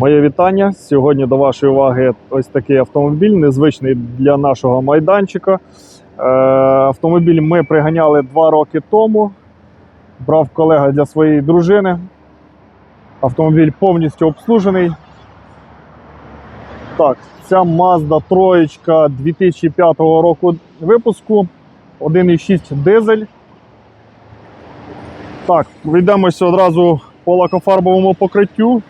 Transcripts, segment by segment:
Моє вітання. Сьогодні до вашої уваги ось такий автомобіль, незвичний для нашого майданчика. Е, автомобіль ми приганяли два роки тому. Брав колега для своєї дружини. Автомобіль повністю обслужений. Так, ця Mazda троєчка 2005 року випуску. 1,6 дизель. Так, вийдемося одразу по лакофарбовому покриттю.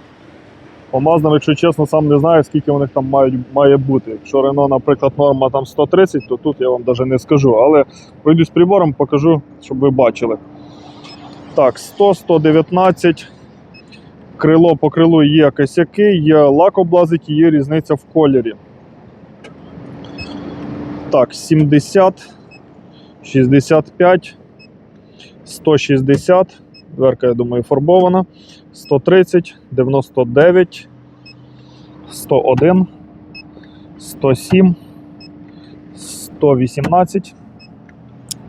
По Маздам, якщо чесно, сам не знаю, скільки у них там мають, має бути. Якщо Рено, наприклад, норма там 130, то тут я вам навіть не скажу. Але пройдусь прибором, покажу, щоб ви бачили. Так, 100, 119. Крило по крилу є косяки, є лакоблазики, є різниця в кольорі. Так, 70, 65, 160. Дверка, я думаю, фарбована. 130, 99, 101, 107, 118,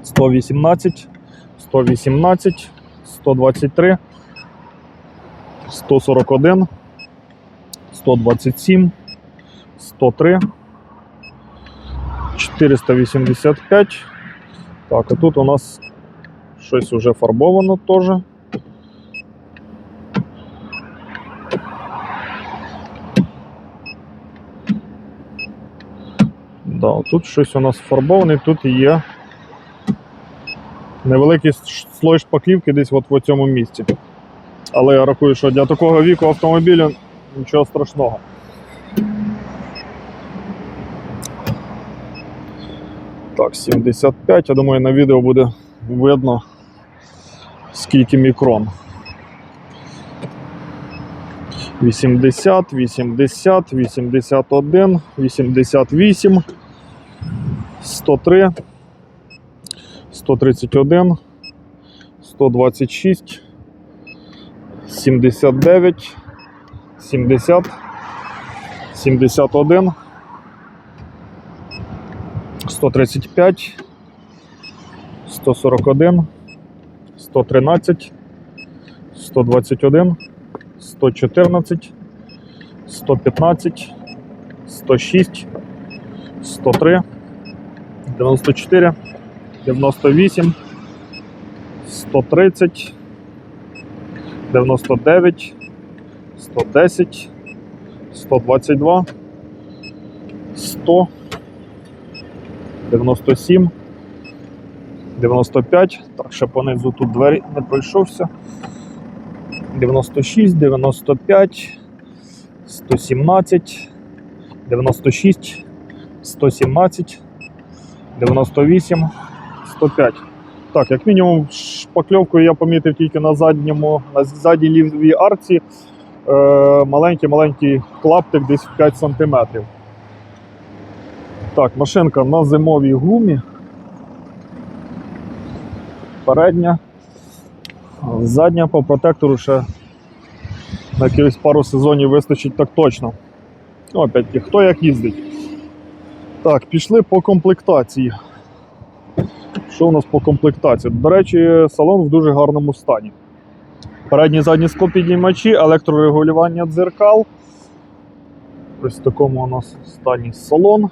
118, 118, 123, 141, 127, 103, 485. Так, а тут у нас щось уже фарбовано теж. Да, тут щось у нас фарбоване, тут є невеликий слой шпаклівки десь от в цьому місці. Але я рахую, що для такого віку автомобіля нічого страшного. Так, 75. Я думаю, на відео буде видно скільки мікрон. 80, 80, 81, 88, 103, 131, 126, 79, 70, 71, 135, 141, 113, 121, 114, 115, 106, 103, 94, 98, 130, 99, 110, 122, 100, 97, 95. Так, ще понизу тут двері не пройшовся. 96, 95, 117, 96, 117, 98, 105. Так, як мінімум, шпакльовку я помітив тільки на задньому, на задній лівій арці. Маленький-маленький клаптик десь в 5 см. Так, машинка на зимовій гумі. Передня. Задня по протектору ще на якихось пару сезонів вистачить так точно. Ну, опять-таки, хто як їздить. Так, пішли по комплектації. Що у нас по комплектації? До речі, салон в дуже гарному стані. Передні задні склопіднімачі, електрорегулювання дзеркал. Ось в такому у нас стані салон.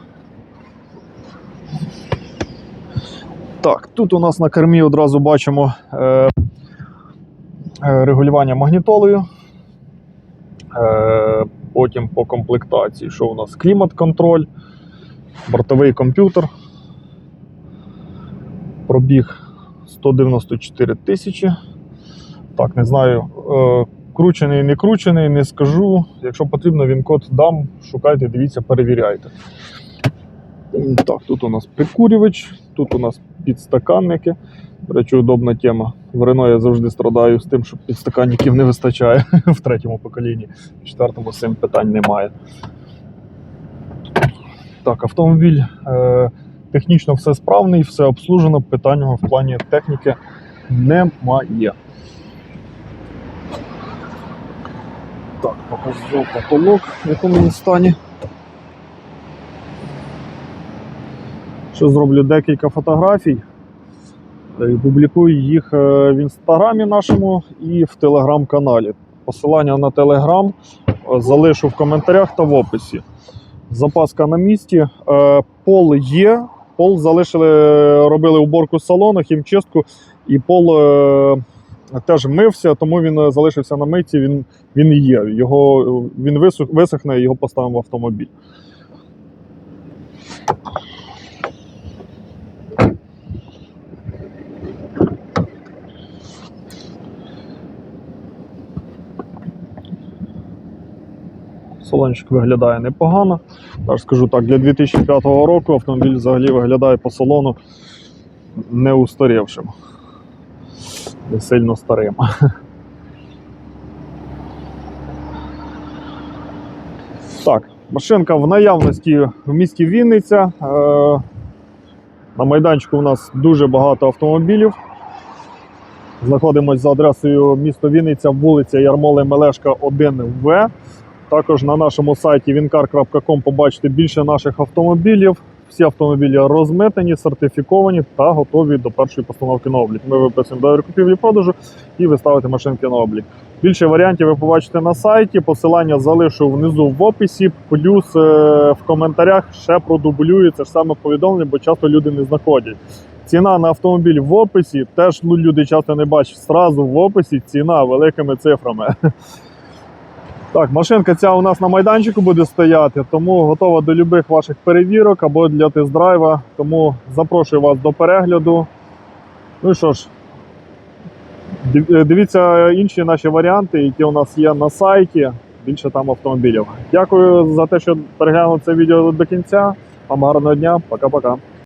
Так, тут у нас на кермі одразу бачимо е, е, регулювання магнітолою. Е, потім по комплектації, що у нас клімат-контроль, бортовий комп'ютер. Пробіг 194 тисячі. Так, не знаю, е, кручений, не кручений, не скажу. Якщо потрібно, він код дам, шукайте, дивіться, перевіряйте. Так, тут у нас прикурювач, тут у нас підстаканники. До речі, удобна тема. В Рено я завжди страдаю з тим, що підстаканників не вистачає в третьому поколінні. В четвертому з цим питань немає. Так, автомобіль е, технічно все справний, все обслужено, питань в плані техніки немає. Так, покажу потолок, в якому він стані. Що зроблю декілька фотографій. Е, Публікую їх е, в інстаграмі нашому і в телеграм-каналі. Посилання на Telegram е, залишу в коментарях та в описі. Запаска на місці. Е, Пол є. Пол залишили, робили уборку салону, хімчистку, і пол е, теж мився, тому він е, залишився на митці. Він, він є. Його, він висохне, його поставимо в автомобіль. Салончик виглядає непогано. Так скажу так, для 2005 року автомобіль взагалі виглядає по салону не устарівшим. Не сильно старим. Так, машинка в наявності в місті Вінниця. Е, На майданчику у нас дуже багато автомобілів. Знаходимося за адресою місто Вінниця, вулиця Ярмоли Мелешка 1В. Також на нашому сайті wincar.com побачите більше наших автомобілів. Всі автомобілі розмитнені, сертифіковані та готові до першої постановки на облік. Ми виписуємо договір купівлі-продажу і ви ставите машинки на облік. Більше варіантів ви побачите на сайті. Посилання залишу внизу в описі. Плюс е, в коментарях ще продублюю це ж саме повідомлення, бо часто люди не знаходять. Ціна на автомобіль в описі теж ну, люди часто не бачать. Зразу в описі ціна великими цифрами. Так, машинка ця у нас на майданчику буде стояти, тому готова до будь-яких ваших перевірок або для тест-драйва. Тому запрошую вас до перегляду. Ну і що ж, дивіться інші наші варіанти, які у нас є на сайті. Більше там автомобілів. Дякую за те, що переглянули це відео до кінця. Вам гарного дня. Пока-пока.